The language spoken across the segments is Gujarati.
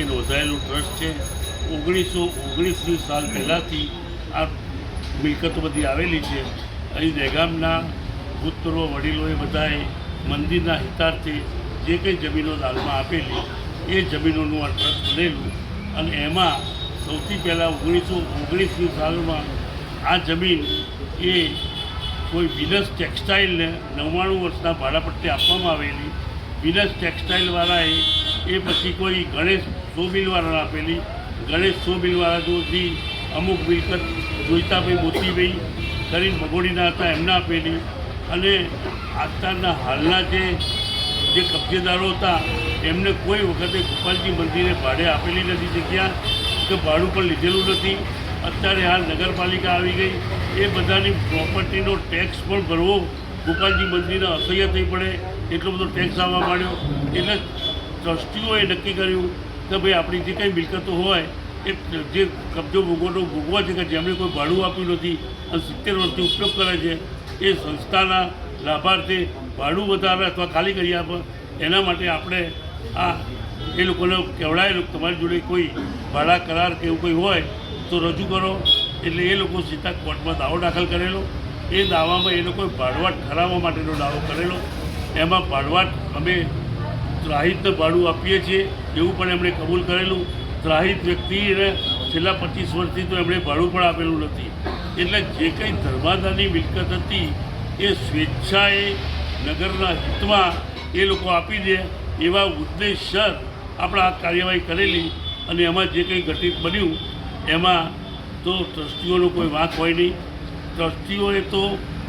તરીકે નોંધાયેલું ટ્રસ્ટ છે. ઓગણીસો ઓગણીસની સાલ પહેલાંથી આ મિલકતો બધી આવેલી છે. અહીં દહેગામના પુત્રો, વડીલોએ બધાએ મંદિરના હિતાર્થે જે કંઈ જમીનો દાનમાં આપેલી, એ જમીનોનું આ ટ્રસ્ટ બનેલું. અને એમાં સૌથી પહેલાં ઓગણીસો ઓગણીસની સાલમાં આ જમીન એ કોઈ વિનસ ટેક્સટાઇલને નવ્વાણું વર્ષના ભાડાપટ્ટી આપવામાં આવેલી. વિનસ ટેક્સટાઇલવાળાએ એ પછી કોઈ ગણેશ સો મિલવાળાને આપેલી? ગણેશ સો જોથી અમુક મિલકત જોઈતાભાઈ મોતીભાઈ કરીને ભગોડીના હતા, એમને આપેલી. અને અત્યારના હાલના જે જે કબજેદારો હતા, એમને કોઈ વખતે ગોપાલજી મંદિરે ભાડે આપેલી નથી જગ્યા, કે ભાડું પણ લીધેલું નથી. અત્યારે હાલ નગરપાલિકા આવી ગઈ. એ બધાની પ્રોપર્ટીનો ટેક્સ પણ ભરવો ગોપાલજી મંદિરને અસહ્ય થઈ પડે. એટલો બધો ટેક્સ આવવા માંડ્યો. એટલે ટ્રસ્ટીઓએ નક્કી કર્યું કે ભાઈ આપણી જે કંઈ મિલકતો હોય, એ જે કબજો ભોગવટો ભોગવા છે કે જેમણે કોઈ ભાડું આપ્યું નથી, અને સિત્તેર વર્ષથી ઉપયોગ કરે છે, એ સંસ્થાના લાભાર્થે ભાડું વધારે અથવા ખાલી કરી આપે, એના માટે આપણે આ એ લોકોને કહેવડાયેલું તમારી જોડે કોઈ ભાડા કરાર કે એવું કોઈ હોય, તો રજૂ કરો. એટલે એ લોકો સીધા કોર્ટમાં દાવો દાખલ કરેલો. એ દાવામાં એ લોકોએ ભાડવાટ ઠરાવવા માટેનો દાવો કરેલો. એમાં ભાડવાટ અમે ત્રાહિતને ભાડું આપીએ છીએ, એવું પણ એમણે કબૂલ કરેલું. ત્રાહિત વ્યક્તિને છેલ્લા પચીસ વર્ષથી તો એમણે ભાડું પણ આપેલું નથી. એટલે જે કંઈ ધર્માદાની મિલકત હતી, એ સ્વેચ્છાએ નગરના હિતમાં એ લોકો આપી દે એવા ઉદ્દેશ્યર આપણે આ કાર્યવાહી કરેલી અને એમાં જે કંઈ ઘટિત બન્યું, એમાં તો ટ્રસ્ટીઓનો કોઈ વાંક હોય નહીં. ટ્રસ્ટીઓએ તો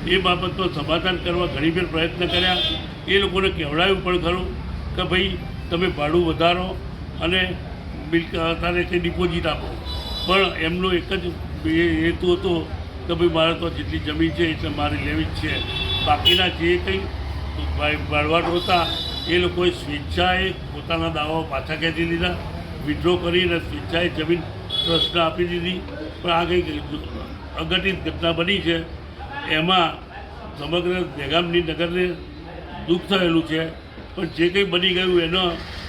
એ બાબતનો સમાધાન કરવા ઘણી ઘણીફેર પ્રયત્ન કર્યા. એ લોકોને કહેવડાવ્યું પણ ખરું. કે ભાઈ તમે ભાડું વધારો અને તારે કે ડિપોઝિટ આપો. પણ એમનો એક જ હેતુ હતો કે ભાઈ મારે તો જેટલી જમીન છે એટલે મારે લેવી જ છે. બાકીના જે કંઈ ભાડવાટો હતા, એ લોકોએ સ્વેચ્છાએ પોતાના દાવાઓ પાછા ખેંચી લીધા વિડ્રો કરીને સ્વેચ્છાએ જમીન ટ્રસ્ટને આપી દીધી. પણ આ કંઈક અઘટિત ઘટના બની છે. એમાં સમગ્ર દહેગામની નગરને દુઃખ થયેલું છે. પણ જે કંઈ બની ગયું એનો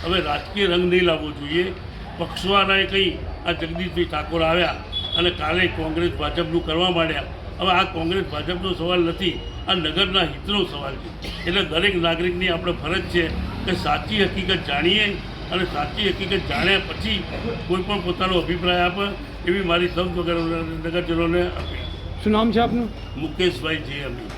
હવે રાજકીય રંગ નહીં લાવવો જોઈએ. પક્ષવાળાએ કંઈ આ જગદીશભાઈ ઠાકોર આવ્યા અને કાલે કોંગ્રેસ ભાજપનું કરવા માંડ્યા. હવે આ કોંગ્રેસ ભાજપનો સવાલ નથી આ નગરના હિતનો સવાલ છે. એટલે દરેક નાગરિકની આપણે ફરજ છે કે સાચી હકીકત જાણીએ અને સાચી હકીકત જાણ્યા પછી કોઈ પણ પોતાનો અભિપ્રાય આપે એવી મારી સૌ નગર નગરજનોને અપીલ. શું નામ છે આપનું? મુકેશભાઈ જે અમી